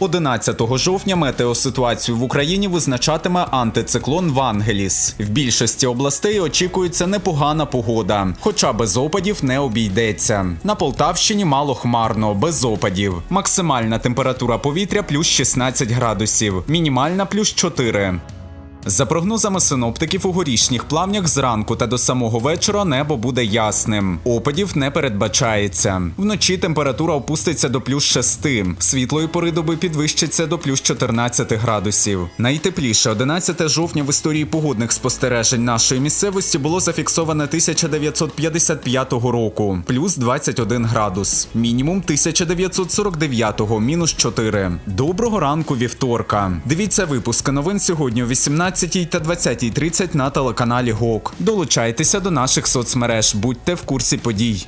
11 жовтня метеоситуацію в Україні визначатиме антициклон Вангеліс. В більшості областей очікується непогана погода, хоча без опадів не обійдеться. На Полтавщині мало хмарно, без опадів. Максимальна температура повітря плюс 16 градусів, мінімальна плюс 4. За прогнозами синоптиків, у горішніх плавнях зранку та до самого вечора небо буде ясним. Опадів не передбачається. Вночі температура опуститься до плюс 6. Світлої пори доби підвищиться до плюс 14 градусів. Найтепліше 11 жовтня в історії погодних спостережень нашої місцевості було зафіксоване 1955 року, плюс 21 градус. Мінімум 1949 мінус 4. Доброго ранку вівторка. Дивіться випуски новин сьогодні о 18 та 20.30 на телеканалі ГОК. Долучайтеся до наших соцмереж, будьте в курсі подій.